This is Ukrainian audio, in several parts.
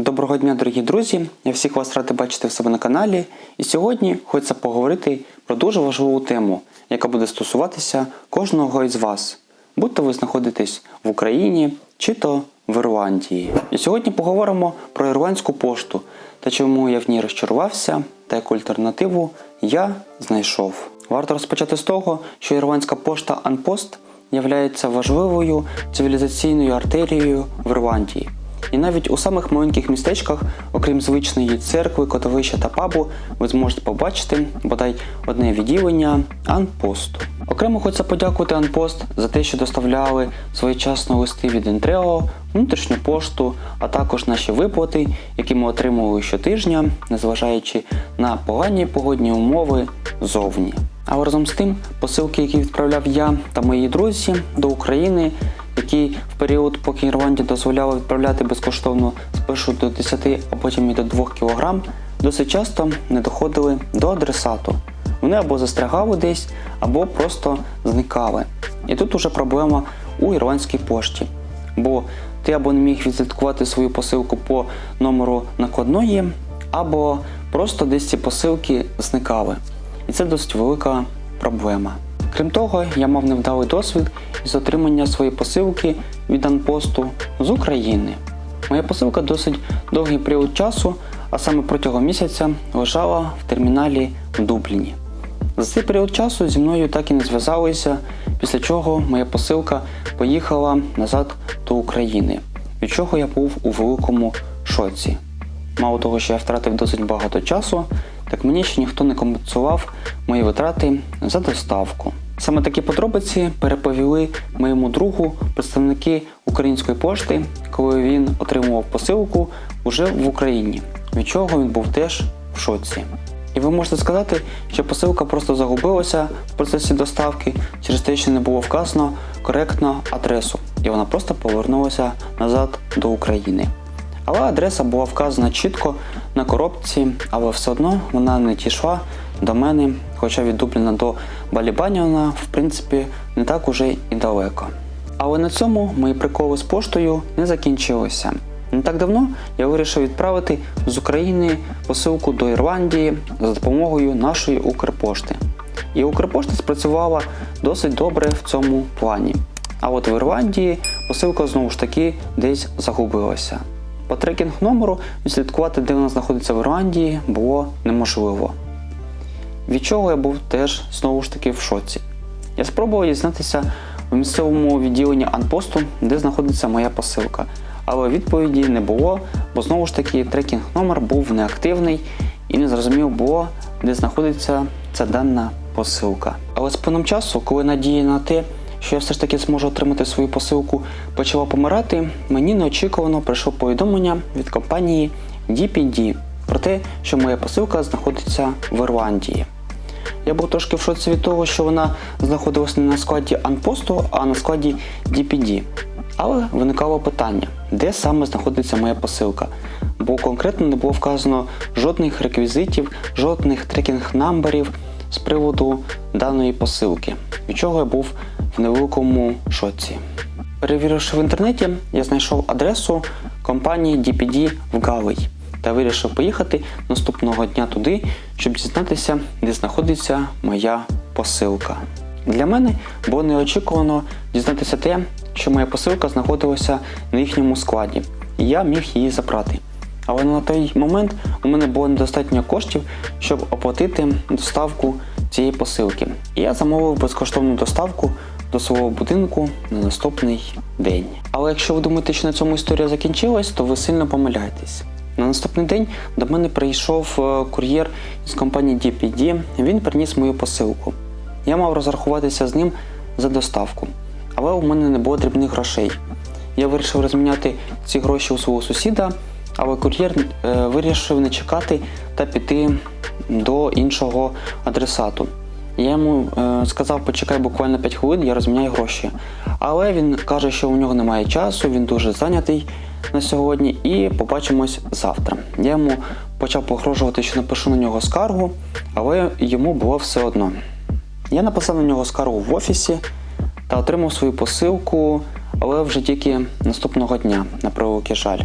Доброго дня, дорогі друзі! Я всіх вас радий бачити в себе на каналі. І сьогодні хочеться поговорити про дуже важливу тему, яка буде стосуватися кожного із вас. Будь-то ви знаходитесь в Україні чи то в Ірландії. І сьогодні поговоримо про ірландську пошту та чому я в ній розчарувався та яку альтернативу я знайшов. Варто розпочати з того, що ірландська пошта Анпост являється важливою цивілізаційною артерією в Ірландії. І навіть у самих маленьких містечках, окрім звичної церкви, кладовища та пабу, ви зможете побачити бодай одне відділення Анпосту. Окремо хочеться подякувати Анпост за те, що доставляли своєчасно листи від Інтрео, внутрішню пошту, а також наші виплати, які ми отримували щотижня, незважаючи на погані погодні умови зовні. А разом з тим, посилки, які відправляв я та мої друзі до України, які в період, поки Ірландія дозволяла відправляти безкоштовно спершу до 10, а потім і до 2 кг, досить часто не доходили до адресату. Вони або застрягали десь, або просто зникали. І тут уже проблема у ірландській пошті. Бо ти або не міг відслідкувати свою посилку по номеру накладної, або просто десь ці посилки зникали. І це досить велика проблема. Крім того, я мав невдалий досвід із отримання своєї посилки від Анпосту з України. Моя посилка досить довгий період часу, а саме протягом місяця, лежала в терміналі в Дубліні. За цей період часу зі мною так і не зв'язалися, після чого моя посилка поїхала назад до України, від чого я був у великому шоці. Мало того, що я втратив досить багато часу, так мені ще ніхто не компенсував мої витрати за доставку. Саме такі подробиці переповіли моєму другу представники української пошти, коли він отримував посилку уже в Україні, від чого він був теж в шоці. І ви можете сказати, що посилка просто загубилася в процесі доставки через те, що не було вказано коректно адресу, і вона просто повернулася назад до України. Але адреса була вказана чітко на коробці, але все одно вона не дійшла до мене, хоча від Дубліна до Балібаніона, в принципі, не так уже і далеко. Але на цьому мої приколи з поштою не закінчилися. Не так давно я вирішив відправити з України посилку до Ірландії за допомогою нашої Укрпошти. І Укрпошта спрацювала досить добре в цьому плані. А от в Ірландії посилка знову ж таки десь загубилася. По трекінг номеру відслідкувати, де вона знаходиться в Ірландії, було неможливо. Від чого я був теж знову ж таки в шоці. Я спробував дізнатися в місцевому відділенні Анпосту, де знаходиться моя посилка. Але відповіді не було, бо знову ж таки трекінг номер був неактивний і не зрозуміло було, де знаходиться ця дана посилка. Але з плином часу, коли надія на те, що я все ж таки зможу отримати свою посилку, почала помирати, мені неочікувано прийшло повідомлення від компанії DPD про те, що моя посилка знаходиться в Ірландії. Я був трошки в шоці від того, що вона знаходилася не на складі Анпосту, а на складі DPD. Але виникало питання, де саме знаходиться моя посилка, бо конкретно не було вказано жодних реквізитів, жодних трекінг-намберів з приводу даної посилки, від чого я був в невеликому шоці. Перевіривши в інтернеті, я знайшов адресу компанії DPD в Галий та вирішив поїхати наступного дня туди, щоб дізнатися, де знаходиться моя посилка. Для мене було неочікувано дізнатися те, що моя посилка знаходилася на їхньому складі, і я міг її забрати. Але на той момент у мене було недостатньо коштів, щоб оплатити доставку цієї посилки. І я замовив безкоштовну доставку до свого будинку на наступний день. Але якщо ви думаєте, що на цьому історія закінчилась, то ви сильно помиляєтесь. На наступний день до мене прийшов е, кур'єр з компанії DPD, він приніс мою посилку. Я мав розрахуватися з ним за доставку, але у мене не було дрібних грошей. Я вирішив розміняти ці гроші у свого сусіда, але кур'єр е, вирішив не чекати та піти до іншого адресату. Я йому е, сказав, почекай буквально 5 хвилин, я розміняю гроші. Але він каже, що у нього немає часу, він дуже зайнятий на сьогодні і побачимось завтра. Я йому почав погрожувати, що напишу на нього скаргу, але йому було все одно. Я написав на нього скаргу в офісі та отримав свою посилку, але вже тільки наступного дня, на превеликий жаль.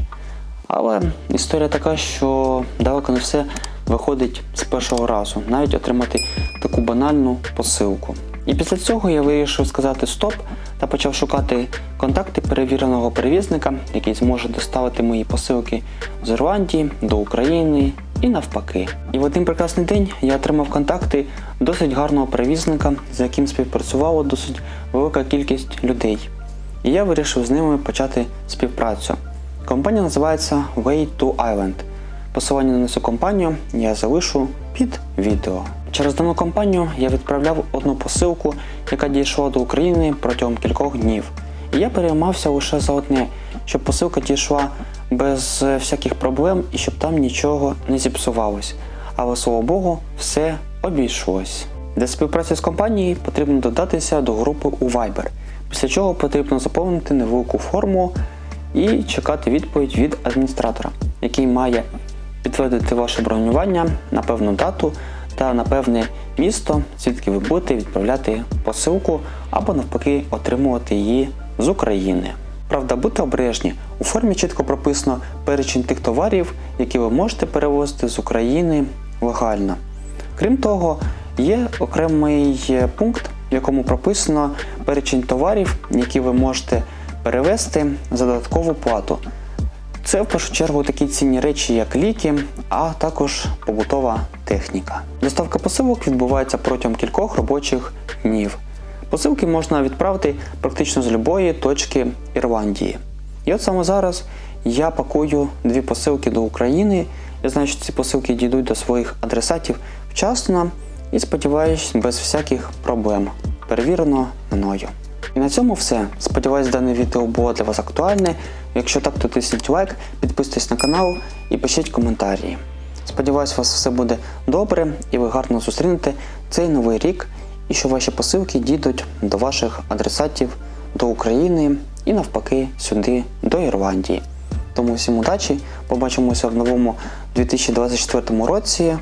Але історія така, що далеко не все виходить з першого разу, навіть отримати таку банальну посилку. І після цього я вирішив сказати стоп та почав шукати контакти перевіреного перевізника, який зможе доставити мої посилки з Ірландії до України і навпаки. І в один прекрасний день я отримав контакти досить гарного перевізника, з яким співпрацювала досить велика кількість людей. І я вирішив з ними почати співпрацю. Компанія називається Way to Island. Посилання на цю компанію я залишу під відео. Через дану компанію я відправляв одну посилку, яка дійшла до України протягом кількох днів. І я переймався лише за одне, щоб посилка дійшла без всяких проблем і щоб там нічого не зіпсувалось. Але слава Богу, все обійшлось. Для співпраці з компанією потрібно додатися до групи у Viber, після чого потрібно заповнити невелику форму і чекати відповідь від адміністратора, який має підтвердити ваше бронювання на певну дату та на певне місто, звідки ви будете відправляти посилку або навпаки отримувати її з України. Правда, будьте обережні, у формі чітко прописано перечень тих товарів, які ви можете перевозити з України легально. Крім того, є окремий е, пункт, в якому прописано перечень товарів, які ви можете перевезти за додаткову плату. Це в першу чергу такі цінні речі, як ліки, а також побутова техніка. Доставка посилок відбувається протягом кількох робочих днів. Посилки можна відправити практично з будь-якої точки Ірландії. І от саме зараз я пакую дві посилки до України. Я знаю, що ці посилки дійдуть до своїх адресатів вчасно і сподіваюсь, без всяких проблем. Перевірено мною. І на цьому все. Сподіваюсь, дане відео було для вас актуальне. Якщо так, то тисніть лайк, підписуйтесь на канал і пишіть коментарі. Сподіваюсь, у вас все буде добре і ви гарно зустрінете цей новий рік, і що ваші посилки дійдуть до ваших адресатів до України і навпаки сюди, до Ірландії. Тому всім удачі, побачимося в новому 2024 році.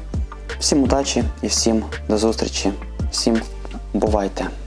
Всім удачі і всім до зустрічі. Всім бувайте!